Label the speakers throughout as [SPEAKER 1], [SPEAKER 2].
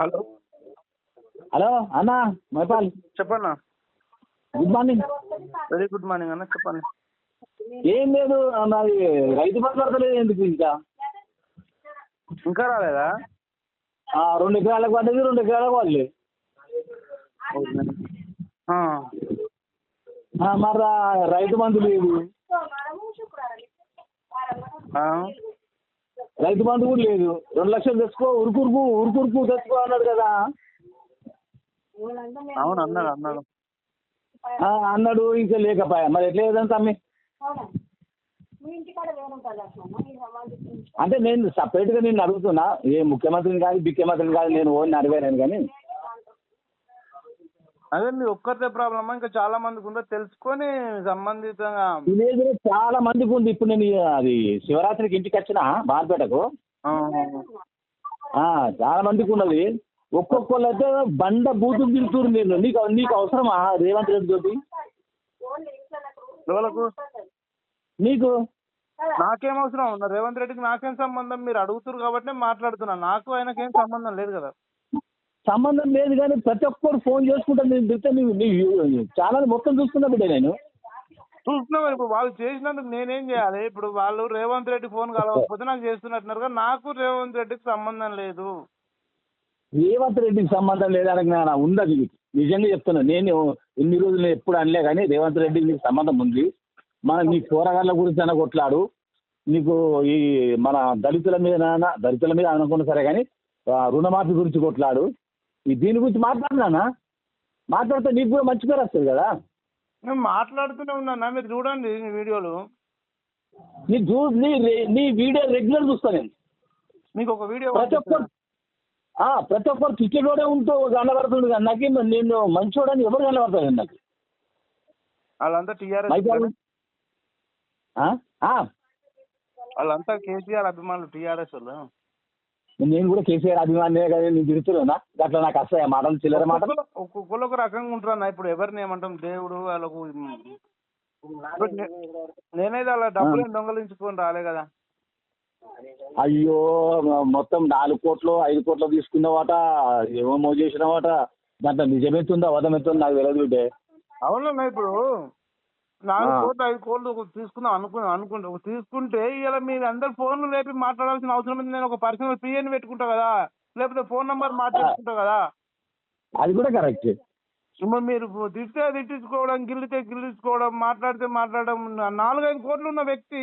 [SPEAKER 1] Hello?
[SPEAKER 2] Hello అన్న మైపాల్
[SPEAKER 1] చెప్పన్నా?
[SPEAKER 2] Good morning
[SPEAKER 1] very good morning అన్న చెప్పండి
[SPEAKER 2] ఏం లేదు నాది రైతు బంధు పడతలేదు ఎందుకు ఇంకా?
[SPEAKER 1] ఇంకా రాలేదా?
[SPEAKER 2] రెండు ఎకరాలకు పడ్డది రెండు ఎకరాలకు పడలేదు మరి రైతు బంధు లేదు. రైతు బంధు కూడా లేదు. రెండు లక్షలు తెచ్చుకో ఉరుకురుకు ఉరుకురుకు తెచ్చుకో అన్నాడు కదా.
[SPEAKER 1] అవును అన్నాడు అన్నాడు.
[SPEAKER 2] అన్నాడు ఇంకా లేకపోయా. మరి ఎట్లా లేదంటే అమ్మి
[SPEAKER 3] మీ ఇంటికాడ వేరుంటుంది అట్లా
[SPEAKER 2] అంటే నేను సపరేట్గా నేను అడుగుతున్నా. ఏ ముఖ్యమంత్రిని కాదు ముఖ్యమంత్రిని కాదు నేను ఓన్ అడిగాను కానీ.
[SPEAKER 1] అదే మీ ఒక్కరిదే ప్రాబ్లమ్ ఇంకా చాలా మందికి ఉందో? తెలుసుకొని సంబంధితంగా.
[SPEAKER 2] విలేజ్లో చాలా మందికి ఉంది. ఇప్పుడు నేను అది శివరాత్రికి ఇంటికి వచ్చిన బార్పేటకు చాలా మందికి ఉన్నది. ఒక్కొక్కళ్ళు అయితే బండ బూతులు తిరుగుతున్నారు మీరు నీకు నీకు అవసరమా? రేవంత్ రెడ్డి తోటి?
[SPEAKER 1] ఎవలకు?
[SPEAKER 2] నీకు?
[SPEAKER 1] నాకేం అవసరం? రేవంత్ రెడ్డికి నాకేం సంబంధం? మీరు అడుగుతారు కాబట్టి నేను మాట్లాడుతున్నా. నాకు ఆయనకేం సంబంధం లేదు కదా.
[SPEAKER 2] సంబంధం లేదు కానీ ప్రతి ఒక్కరు ఫోన్ చేసుకుంటా నేను తిరిగితే నీ నీ ఛానల్ మొత్తం చూస్తున్నా బిడ్డ నేను.
[SPEAKER 1] చూస్తున్నాం ఇప్పుడు వాళ్ళు చేసినందుకు నేనేం చేయాలి? ఇప్పుడు వాళ్ళు రేవంత్ రెడ్డి ఫోన్ కలవకపోతే నాకు చేస్తున్నట్టున్నారు నాకు రేవంత్ రెడ్డికి సంబంధం లేదు.
[SPEAKER 2] రేవంత్ రెడ్డికి సంబంధం లేదని నా ఉండదు నీకు. నిజంగా చెప్తున్నా నేను ఇన్ని రోజులు ఎప్పుడు అనలే కానీ రేవంత్ రెడ్డికి నీకు సంబంధం ఉంది. మన నీ కూరగాయల గురించి అన్న కొట్లాడు. నీకు ఈ మన దళితుల మీద దళితుల మీద అనుకున్నా సరే కానీ రుణమాఫీ గురించి కొట్లాడు. ఈ దీని గురించి మాట్లాడినానా? మాట్లాడితే నీకు కూడా మంచి పేరు వస్తుంది కదా.
[SPEAKER 1] నేను మాట్లాడుతూనే ఉన్నాను? మీరు చూడండి ఈ వీడియోలు.
[SPEAKER 2] నీ చూ నీ రె- నీ వీడియో రెగ్యులర్ చూస్తాను నేను.
[SPEAKER 1] మీకు ఒక వీడియో
[SPEAKER 2] ప్రతి ఒక్కరు ఆ, ప్రతి ఒక్కరు కిచెన్లోనే ఉంటూ కనబడుతుంది కానీ నాకేం నేను మంచోడని ఎవరు కనబడతాను నాకు?
[SPEAKER 1] వాళ్ళంతా టీఆర్ఎస్
[SPEAKER 2] మైపాల్ ఆ? ఆ,
[SPEAKER 1] వాళ్ళంతా కేసీఆర్ అభిమానులు టీఆర్ఎస్ వాళ్ళు.
[SPEAKER 2] నేను కూడా కేసీఆర్ అభిమానే కదా నేను తిరుగుతున్నా అట్లా నాకు వస్తాయి మాటలు చిల్లర మాటలు.
[SPEAKER 1] ఒక్కొక్కరు- ఒక్కొక్కరు ఒక రకంగా ఉంటారు అన్న ఇప్పుడు ఎవరిని ఏమంటాం? దేవుడు వాళ్ళకు నేనైతే అలా డబ్బులు దొంగలించుకొని రాలే కదా.
[SPEAKER 2] అయ్యో మొత్తం నాలుగు కోట్లు ఐదు కోట్లు తీసుకున్నావట ఏమో చేసినావట దాంట్లో నిజమెత్తుందో అబద్ధమెత్తుందో? నాకు తెలియదు బిడ్డే.
[SPEAKER 1] అవునన్నా ఇప్పుడు నాలుగు. కోట్లు ఐదు కోట్లు తీసుకుందాం అనుకున్నాం అనుకుంటే. తీసుకుంటే ఇలా మీరు అందరు ఫోన్లు లేపి మాట్లాడాల్సిన అవసరం ఉంది. నేను ఒక పర్సనల్ పిఎన్ పెట్టుకుంటా కదా. లేకపోతే ఫోన్ నంబర్ మాట్లాడుకుంటా కదా.
[SPEAKER 2] అది కూడా కరెక్ట్.
[SPEAKER 1] ఇప్పుడు మీరు తిట్టే తిట్టించుకోవడం గిల్లితే గిల్లించుకోవడం మాట్లాడితే మాట్లాడడం నాలుగైదు కోట్లు ఉన్న వ్యక్తి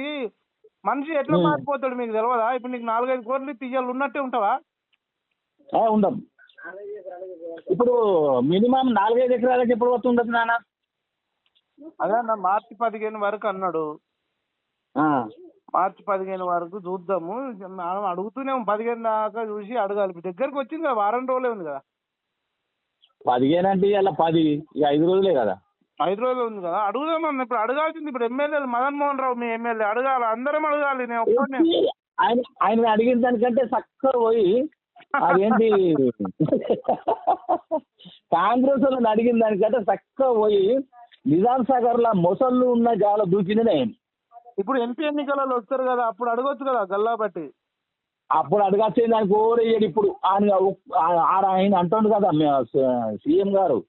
[SPEAKER 1] మనిషి ఎట్లా. మారిపోతాడు మీకు తెలియదా ఇప్పుడు నీకు నాలుగైదు కోట్లు తీయాలి ఉన్నట్టే ఉంటావా?
[SPEAKER 2] ఉండం. ఇప్పుడు మినిమం నాలుగైదు ఎకరాలకి ఎప్పుడు వస్తుండదు నాన్న?
[SPEAKER 1] అదే అన్న మార్చి పదిహేను వరకు అన్నాడు. మార్చి పదిహేను వరకు చూద్దాము. మనం అడుగుతూనే. పదిహేను దాకా చూసి అడగాలి. దగ్గరకు వచ్చింది కదా వారం రోజులే ఉంది కదా.
[SPEAKER 2] పదిహేను అంటే ఇలా పది ఇక ఐదు రోజులే కదా.
[SPEAKER 1] ఐదు రోజులు ఉంది కదా. అడుగుదామన్న ఇప్పుడు అడగాల్సింది ఇప్పుడు ఎమ్మెల్యేలు మదన్ మోహన్ రావు మీ ఎమ్మెల్యే అడగాలి అందరం అడగాలి నేను
[SPEAKER 2] ఆయన ఆయన అడిగిన దానికంటే చక్కగా పోయి అదేంటి? కాంగ్రెస్ వాళ్ళని అడిగిన దానికంటే చక్కగా పోయి నిజాం సాగర్ లా మొసళ్ళు ఉన్న జాల దూకింది నేను.
[SPEAKER 1] ఇప్పుడు ఎంపీ ఎన్నికలలో వస్తారు కదా అప్పుడు అడగొచ్చు కదా గల్లా బట్టి.
[SPEAKER 2] అప్పుడు అడగచ్చే దానికి ఓరేయడు ఇప్పుడు. ఆయన ఆడ ఆయన అంటుండు కదా సీఎం గారు.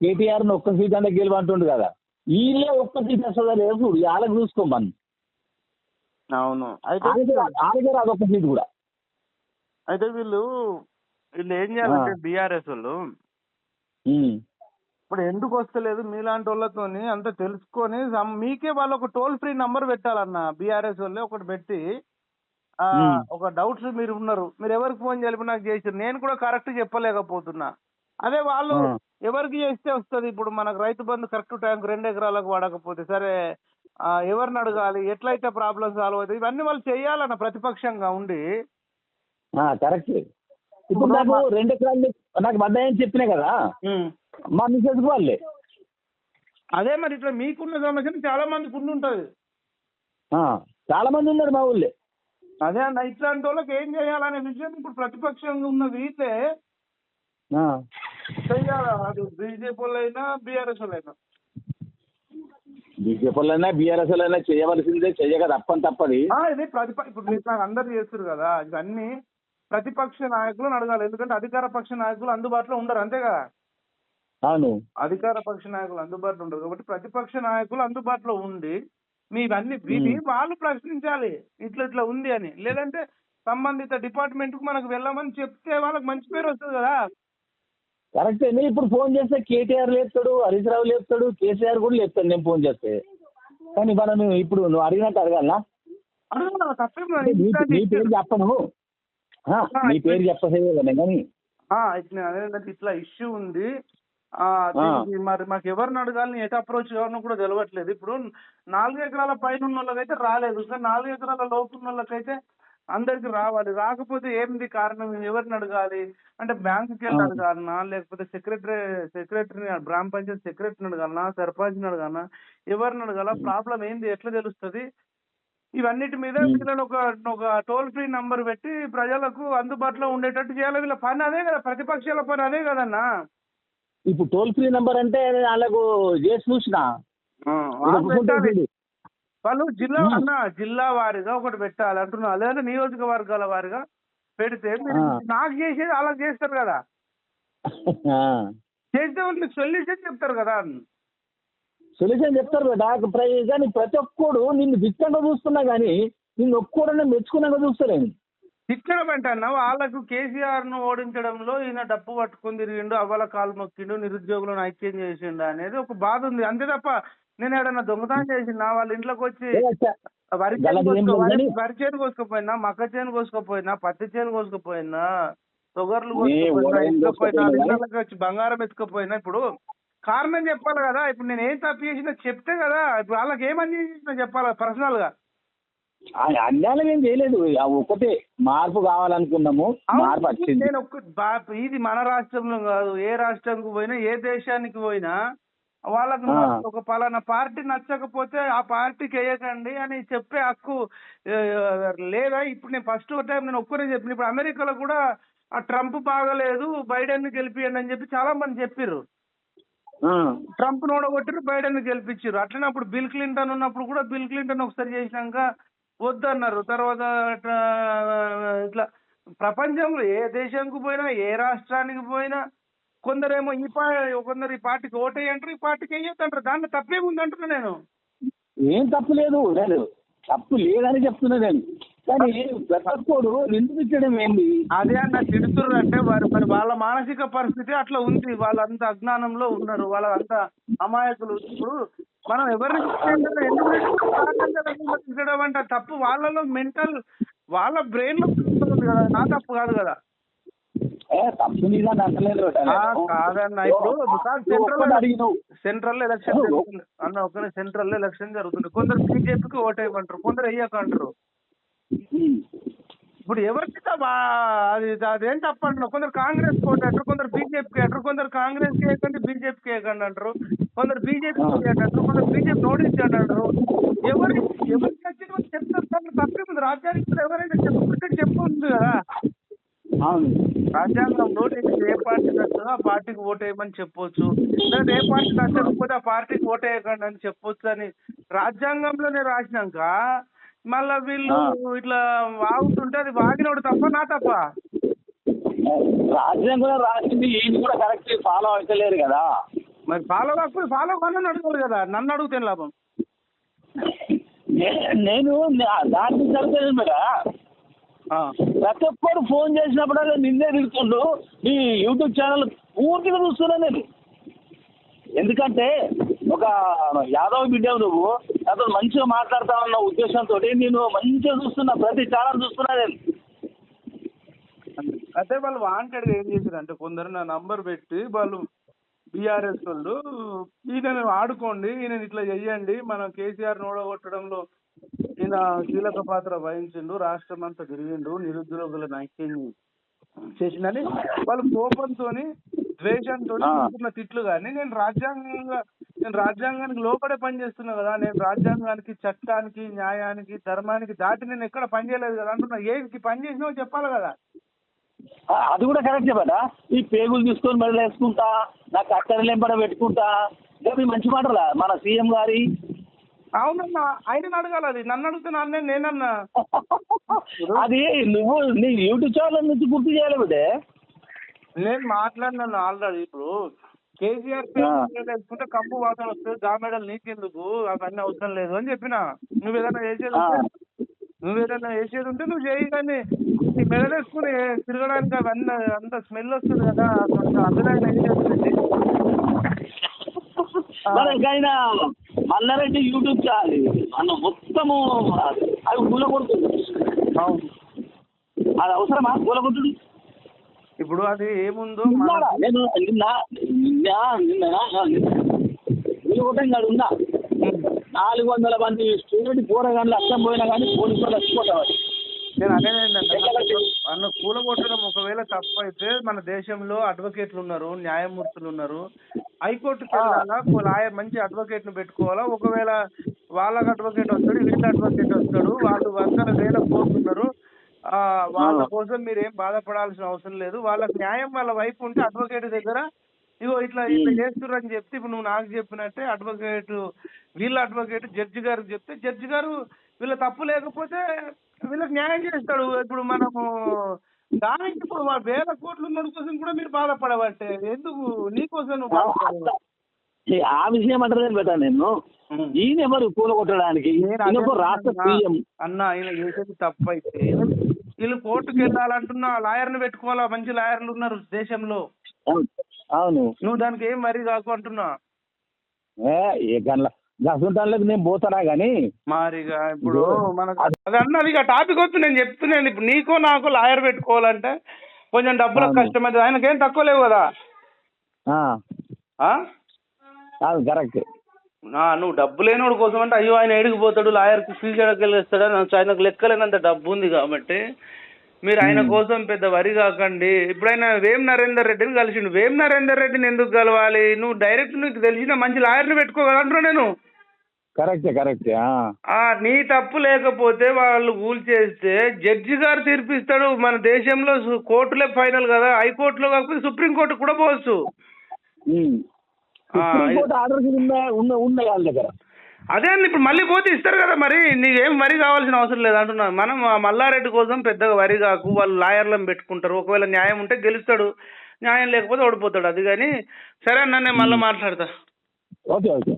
[SPEAKER 2] కేటీఆర్ని ఒక్క సీట్ అంటే గెలవంటుండు కదా. వీళ్ళే ఒక్క సీట్ వస్తుందా లేదు చూడు వాళ్ళకి చూసుకోమని
[SPEAKER 1] అవును. అయితే
[SPEAKER 2] ఒక్క సీట్ కూడా.
[SPEAKER 1] అయితే వీళ్ళు వీళ్ళు ఏం చేయాలంటే బీఆర్ఎస్ వాళ్ళు. ఇప్పుడు ఎందుకు వస్తలేదు మీలాంటి వాళ్ళతోని అంతా తెలుసుకొని మీకే వాళ్ళు ఒక టోల్ ఫ్రీ నంబర్ పెట్టాలన్న బీఆర్ఎస్ వాళ్ళే ఒకటి పెట్టి. ఒక డౌట్స్ మీరు ఉన్నారు. మీరు ఎవరికి ఫోన్ చేయాలి? నాకు చేసారు నేను కూడా కరెక్ట్ చెప్పలేకపోతున్నా. అదే వాళ్ళు. ఎవరికి చేస్తే వస్తుంది? ఇప్పుడు మనకు రైతు బంధు కరెక్ట్ టైంకి రెండు ఎకరాలకు వాడకపోతే సరే ఎవరిని అడగాలి? ఎట్లయితే ప్రాబ్లమ్ సాల్వ్ అవుతుంది? ఇవన్నీ వాళ్ళు చేయాలన్న ప్రతిపక్షంగా ఉండి.
[SPEAKER 2] కరెక్ట్ ఇప్పుడు నాకు రెండు ఎకరాలు నాకు పడ్డాయని చెప్పినా కదా? మా మిస్సెస్ వాళ్ళే.
[SPEAKER 1] అదే మరి ఇట్లా మీకున్న సమస్యను చాలా మందికి ఉండి ఉంటది.
[SPEAKER 2] ఆ, చాలా మంది ఉన్నారు మా ఊళ్ళే.
[SPEAKER 1] అదే అన్న ఇట్లాంటి వాళ్ళకి ఏం చేయాలనే విషయం ఇప్పుడు ప్రతిపక్షంగా ఉన్న వీళ్ళే
[SPEAKER 2] ఆ.
[SPEAKER 1] చెయ్యాలి అది బీజేపీ వాళ్ళైనా బీఆర్ఎస్ వాళ్ళైనా?
[SPEAKER 2] బీజేపీ వాళ్ళైనా బీఆర్ఎస్ వాళ్ళైనా చేయవలసిందే చెయ్యక తప్పని తప్పది.
[SPEAKER 1] ఆ, ఇది ప్రతిప ఇప్పుడు మీరు అందరు చేస్తారు కదా ఇవన్నీ ప్రతిపక్ష నాయకులను అడగాలి. ఎందుకంటే అధికార పక్ష నాయకులు అందుబాటులో ఉండరు అంతే కదా
[SPEAKER 2] అవును.
[SPEAKER 1] అధికార పక్ష నాయకులు అందుబాటులో ఉండరు కాబట్టి ప్రతిపక్ష నాయకులు అందుబాటులో ఉండి మీవన్నీ విని వాళ్ళు ప్రశ్నించాలి. ఇట్లా ఇట్లా ఉంది అని. లేదంటే సంబంధిత డిపార్ట్మెంట్కు మనకు వెళ్ళమని చెప్తే వాళ్ళకి మంచి పేరు వస్తుంది కదా.
[SPEAKER 2] కరెక్టే. నేను ఇప్పుడు ఫోన్ చేస్తే కేటీఆర్ లేపుతాడు హరీష్ రావు లేపుతాడు కేసీఆర్ కూడా లేపుతాడు నేను ఫోన్ చేస్తే. కానీ మనం ఇప్పుడు నువ్వు అడిగినట్టు
[SPEAKER 1] అడగాలి,
[SPEAKER 2] నీ పేరు చెప్పను. నీ పేరు చెప్పసేదే కానీ.
[SPEAKER 1] ఇట్లా ఇష్యూ ఉంది. మరి మాకు ఎవరిని అడగాలని ఎట్ అప్రోచ్ కావాలని కూడా తెలియట్లేదు ఇప్పుడు నాలుగు ఎకరాల పైన ఉన్న వాళ్ళకైతే రాలేదు. కానీ నాలుగు ఎకరాల లోపు ఉన్న వాళ్ళకైతే అందరికి రావాలి. రాకపోతే ఏంది కారణం? ఎవరిని అడగాలి? అంటే బ్యాంకుకి వెళ్ళి. అడగాలనా? లేకపోతే సెక్రటరీ సెక్రటరీని గ్రామ పంచాయతీ సెక్రటరీని అడగాలనా? సర్పంచ్ని అడగాలనా? ఎవరిని అడగాల? ప్రాబ్లం ఏంది? ఎట్లా తెలుస్తుంది? ఇవన్నిటి మీద. వీళ్ళని ఒక ఒక టోల్ ఫ్రీ నంబర్ పెట్టి ప్రజలకు అందుబాటులో ఉండేటట్టు చేయాలి. వీళ్ళ పని అదే కదా. ప్రతిపక్షాల పని అదే కదన్నా.
[SPEAKER 2] ఇప్పుడు టోల్ ఫ్రీ నెంబర్ అంటే వాళ్ళకు చేసి చూసిన.
[SPEAKER 1] వాళ్ళు జిల్లా. అన్న జిల్లా వారిగా ఒకటి పెట్టాలి అంటున్నా లేదా నియోజకవర్గాల వారిగా పెడితే. నాకు చేసేది అలా చేస్తారు కదా. చేస్తే వాళ్ళు మీకు సొల్యూషన్ చెప్తారు కదా.
[SPEAKER 2] సొల్యూషన్ చెప్తారు కదా. కానీ ప్రతి ఒక్కడు నిన్ను దిట్టంగా చూస్తున్నా కానీ నిన్ను ఒక్కడనే మెచ్చుకున్నాక చూస్తలేను
[SPEAKER 1] ఇక్కడ వెంటనే వాళ్ళకు కేసీఆర్ను ఓడించడంలో ఈయన డప్పు పట్టుకుని తిరిగిండు అవ్వల కాలు మొక్కిండు నిరుద్యోగులను ఐక్యం చేసిండు అనేది ఒక బాధ ఉంది. అంతే తప్ప నేను ఏడన్నా దొంగతనం చేసిందా వాళ్ళ ఇంట్లోకి వచ్చి వరి వరి చేను కోసుకపోయినా మక్క చేను కోసుకపోయినా పత్తి చేను కోసుకపోయినా తొగర్లు కోసుకపోయినా వచ్చి బంగారం ఎత్తుకపోయినా ఇప్పుడు కారణం చెప్పాలి కదా ఇప్పుడు నేను ఏం తప్పు చేసినా చెప్తే కదా ఇప్పుడు వాళ్ళకి ఏమని చేసినా చెప్పాలి
[SPEAKER 2] పర్సనల్గా. అన్యాయం ఏం చేయలేదు. ఆ ఒకటే మార్పు కావాలనుకున్నాము. మార్పు వచ్చింది.
[SPEAKER 1] నేను ఒక్క బా- ఇది మన రాష్ట్రంలో కాదు ఏ రాష్ట్రానికి పోయినా ఏ దేశానికి పోయినా వాళ్ళకు. ఒక పలానా పార్టీ నచ్చకపోతే ఆ పార్టీకి వేయకండి అని చెప్పే హక్కు లేదా ఇప్పుడు నేను ఫస్ట్ టైం నేను ఒక్కరే చెప్పిన. ఇప్పుడు అమెరికాలో కూడా ఆ ట్రంప్ బాగలేదు బైడెన్ గెలిపియండి అని చెప్పి చాలా మంది చెప్పిర్రు.
[SPEAKER 2] ఆ.
[SPEAKER 1] ట్రంప్ ఓడగొట్టిరు బైడెన్ గెలిపించారు అట్లనే అప్పుడు బిల్ క్లింటన్ ఉన్నప్పుడు కూడా బిల్ క్లింటన్ ఒకసారి చేసినాక వద్దన్నారు. తర్వాత అట్లా, ఇట్లా ప్రపంచంలో ఏ దేశానికి పోయినా ఏ రాష్ట్రానికి పోయినా కొందరేమో ఈ పా కొందరు ఈ పార్టీకి ఓటేయంటారు ఈ పార్టీకి వేయొద్దంటారు దాంట్లో తప్పేముంది అంటున్నా నేను.
[SPEAKER 2] ఏం తప్పు లేదు లేదు. తప్పు లేదని చెప్తున్నా నేను. కానీ ఒక్కడు నిందించడం ఏంది?
[SPEAKER 1] అదే అన్న తిడుతుర్రు అంటే వారి మరి వాళ్ళ మానసిక పరిస్థితి అట్లా ఉంది. వాళ్ళంత అజ్ఞానంలో ఉన్నారు. వాళ్ళంతా అమాయకులు ఇప్పుడు మనం ఎవరిని అంటే తప్పు. వాళ్ళలో మెంటల్ వాళ్ళ బ్రెయిన్లో కదా. నా తప్పు కాదు కదా. కాదన్న. ఇప్పుడు సెంట్రల్ ఎలక్షన్ అన్న ఒక సెంట్రల్ ఎలక్షన్ జరుగుతుంది. కొందరు బీజేపీకి ఓటేయమంటారు. కొందరు వేయకంటారు ఇప్పుడు ఎవరికి తప్ప- అది అదేం తప్పంటారు కొందరు కాంగ్రెస్ ఓటేటారు కొందరు బీజేపీకి అంటారు కొందరు కాంగ్రెస్ వేయకండి బీజేపీకి వేయకండి అంటారు కొందరు బీజేపీ అంటారు కొందరు బీజేపీ నోటించండి అంటారు. ఎవరి ఎవరికి నచ్చిన చెప్తారు దాంట్లో తప్పేముంది రాజ్యాంగంలో ఎవరైనా చెప్పుకుంటే చెప్పు ఉంది కదా. రాజ్యాంగంలో నీకు ఏ పార్టీ నచ్చిందో ఆ పార్టీకి ఓటేయమని చెప్పొచ్చు. లేదా ఏ పార్టీ నచ్చకపోతే ఆ పార్టీకి ఓటేయకండి అని చెప్పొచ్చు అని రాజ్యాంగంలోనే రాసినాక మళ్ళా వీళ్ళు ఇట్లా వాగుతుంటే అది వాగినోడు తప్ప నా తప్ప?
[SPEAKER 2] రాసింది ఈయన కూడా కరెక్ట్ ఫాలో అవుతలేరు కదా.
[SPEAKER 1] మరి ఫాలో కాకపోతే ఫాలో కానీ అడగాలి కదా నన్ను అడిగితే లాభం?
[SPEAKER 2] నేను నా- దానికి జరుగుతుంది మేడా
[SPEAKER 1] ఆ.
[SPEAKER 2] ప్రతి ఒక్కరు ఫోన్ చేసినప్పుడల్లా నిన్నే తిడుతుండు నీ యూట్యూబ్ ఛానల్ పూర్తిగా చూస్తున్నా నేను. ఎందుకంటే ఒక యాదవ్ బిడ్డ నువ్వు అతను మంచిగా మాట్లాడతా ఉన్న ఉద్దేశంతో నేను మంచిగా చూస్తున్నా ప్రతి ఛానల్ చూస్తున్నా నేను.
[SPEAKER 1] అయితే వాళ్ళు వాంటెడ్ ఏం చేశారు అంటే కొందరు నా నంబర్ పెట్టి వాళ్ళు బీఆర్ఎస్ వాళ్ళు ఈయన ఆడుకోండి ఈయన ఇట్లా చెయ్యండి మనం కేసీఆర్ నోడగొట్టడంలో ఈయన కీలక పాత్ర వహించిండు రాష్ట్రం అంతా తిరిగిండు నిరుద్యోగులను ఐక్యం చేసిందని వాళ్ళు కోపంతో ద్వేషంతో. తిట్టుకున్న తిట్లు కానీ నేను రాజ్యాంగంగా నేను రాజ్యాంగానికి లోపడే పని చేస్తున్నా కదా నేను రాజ్యాంగానికి చట్టానికి న్యాయానికి ధర్మానికి దాటి నేను ఎక్కడ పని చేయలేదు కదా అంటున్నా. ఏది పని చేసినావో చెప్పాలి కదా.
[SPEAKER 2] అది కూడా కరెక్ట్ చెప్పదా ఈ పేగులు తీసుకొని మరి వేసుకుంటా నా కట్టెలు లెంపడ పెట్టుకుంటా ఇవి మంచి మాటలా? మన సీఎం గారి?
[SPEAKER 1] అవునన్నా ఆయన అడగాలి అది. నన్ను అడిగితే నన్నే నేనన్నా.
[SPEAKER 2] అది నువ్వు నీ యూట్యూబ్ ఛానల్ నుంచి గుర్తు చేయాలి బిడ్డే
[SPEAKER 1] నేను మాట్లాడినాను ఆల్రెడీ ఇప్పుడు. కేసీఆర్ వేసుకుంటే కంపు వాసన వస్తుంది గా మెడల్ నీకెందుకు? అవన్నీ అవసరం లేదు అని చెప్పిన. నువ్వు ఏదైనా చేసేది నువ్వు ఏదైనా చేసేది ఉంటే నువ్వు చేయి కానీ మెడల్ వేసుకుని తిరగడానికి అవన్నీ అంత స్మెల్ వస్తుంది కదా ఏం చేస్తుంది
[SPEAKER 2] మనకైనా మల్లారెడ్డి యూట్యూబ్ ఛానల్ మన మొత్తము అవి కూలగొడుతుంది
[SPEAKER 1] అవును.
[SPEAKER 2] అది అవసరమా? కూలగొట్టుడు
[SPEAKER 1] ఇప్పుడు అది ఏముందో
[SPEAKER 2] నేను నిన్న నిన్న ఉన్నా నాలుగు వందల మంది స్టూడెంట్ పోరగాళ్ళు అర్థం పోయినా కానీ పోలీసు వాళ్ళు వచ్చిపోతారు
[SPEAKER 1] నేను అనేది ఏంటంటే అన్న కూలగొట్టడం ఒకవేళ తప్పు అయితే మన దేశంలో అడ్వకేట్లు ఉన్నారు న్యాయమూర్తులు ఉన్నారు. హైకోర్టుకి వెళ్ళాలా? ఓ లాయర్ మంచి అడ్వకేట్ను పెట్టుకోవాలా? ఒకవేళ వాళ్ళకి అడ్వకేట్ వస్తాడు వీళ్ళ అడ్వకేట్ వస్తాడు వాళ్ళు వందల వేల కోర్టు ఉన్నారు. ఆ, వాళ్ళ కోసం మీరు ఏం బాధపడాల్సిన అవసరం లేదు. వాళ్ళకి న్యాయం వాళ్ళ వైపు ఉంటే అడ్వకేట్ దగ్గర ఇగో ఇట్లా ఇట్లా చేస్తుర్రు అని చెప్తే ఇప్పుడు నువ్వు నాకు చెప్పినట్టే అడ్వకేట్ వీళ్ళ అడ్వకేట్ జడ్జి గారికి చెప్తే జడ్జి గారు వీళ్ళ తప్పు లేకపోతే వీళ్ళకి న్యాయం చేస్తాడు. ఇప్పుడు మనము దానికి ఇప్పుడు వేల కోట్లు ఉన్న కోసం కూడా మీరు బాధపడబట్టే ఎందుకు? నీకోసం నువ్వు బాధపడవు
[SPEAKER 2] ఆ విషయం అంటారు పెట్టాను నేను. ఈయన ఎవరు కూలగొట్టడానికి? ఈయన రాష్ట్ర. సీఎం.
[SPEAKER 1] అన్న ఆయన చేసేది తప్పు అయితే వీళ్ళు కోర్టుకు వెళ్ళాలంటున్నా లాయర్ని పెట్టుకోవాలా? మంచి లాయర్లు ఉన్నారు దేశంలో.
[SPEAKER 2] అవును.
[SPEAKER 1] నువ్వు దానికి ఏం మరీ కాకు అంటున్నా?
[SPEAKER 2] ఏ, నేను పోతానా కానీ
[SPEAKER 1] మరిగా ఇప్పుడు మనకు అది అన్నది ఇక టాపిక్ వచ్చి నేను చెప్తున్నాను. ఇప్పుడు నీకో నాకో లాయర్ పెట్టుకోవాలంటే కొంచెం డబ్బులకు. కష్టమైంది. ఆయనకేం తక్కువ లేవు కదా?
[SPEAKER 2] కరెక్ట్.
[SPEAKER 1] నువ్వు డబ్బు లేనివాడు కోసం అంటే అయ్యో ఆయన ఏడికి పోతాడు లాయర్కి ఫీజు ఎడకెళ్ళేస్తాడని ఆయనకు లెక్కలేనంత డబ్బు ఉంది కాబట్టి మీరు ఆయన కోసం పెద్ద వరి కాకండి. ఇప్పుడు ఆయన వేం నరేందర్ రెడ్డిని కలిసిండు. వేం నరేందర్ రెడ్డిని ఎందుకు కలవాలి? నువ్వు డైరెక్ట్ నీకు తెలిసిన మంచి లాయర్ని పెట్టుకోగలంటున్నా నేను.
[SPEAKER 2] కరెక్టే కరెక్టే
[SPEAKER 1] నీ తప్పు లేకపోతే వాళ్ళు కూల్ చేస్తే జడ్జి గారు తీర్పిస్తాడు. మన దేశంలో కోర్టులే ఫైనల్ కదా. హైకోర్టులో కాకపోతే సుప్రీంకోర్టు కూడా పోవచ్చు.
[SPEAKER 2] ఉమ్.
[SPEAKER 1] ఆ,
[SPEAKER 2] సుప్రీంకోర్టు ఆర్డర్స్ ఉన్న ఉన్న ఉన్నాయి వాళ్ళ దగ్గర.
[SPEAKER 1] అదే అండి ఇప్పుడు మళ్ళీ పోతే ఇస్తారు కదా మరి నీకేం వరి కావాల్సిన అవసరం లేదు అంటున్నా. మనం ఆ మల్లారెడ్డి కోసం పెద్దగా వరి కాకు వాళ్ళు లాయర్లను పెట్టుకుంటారు. ఒకవేళ న్యాయం ఉంటే గెలుస్తాడు. న్యాయం లేకపోతే ఓడిపోతాడు అది కానీ. సరే అన్న నేను మళ్ళీ మాట్లాడతా.
[SPEAKER 2] Okay okay.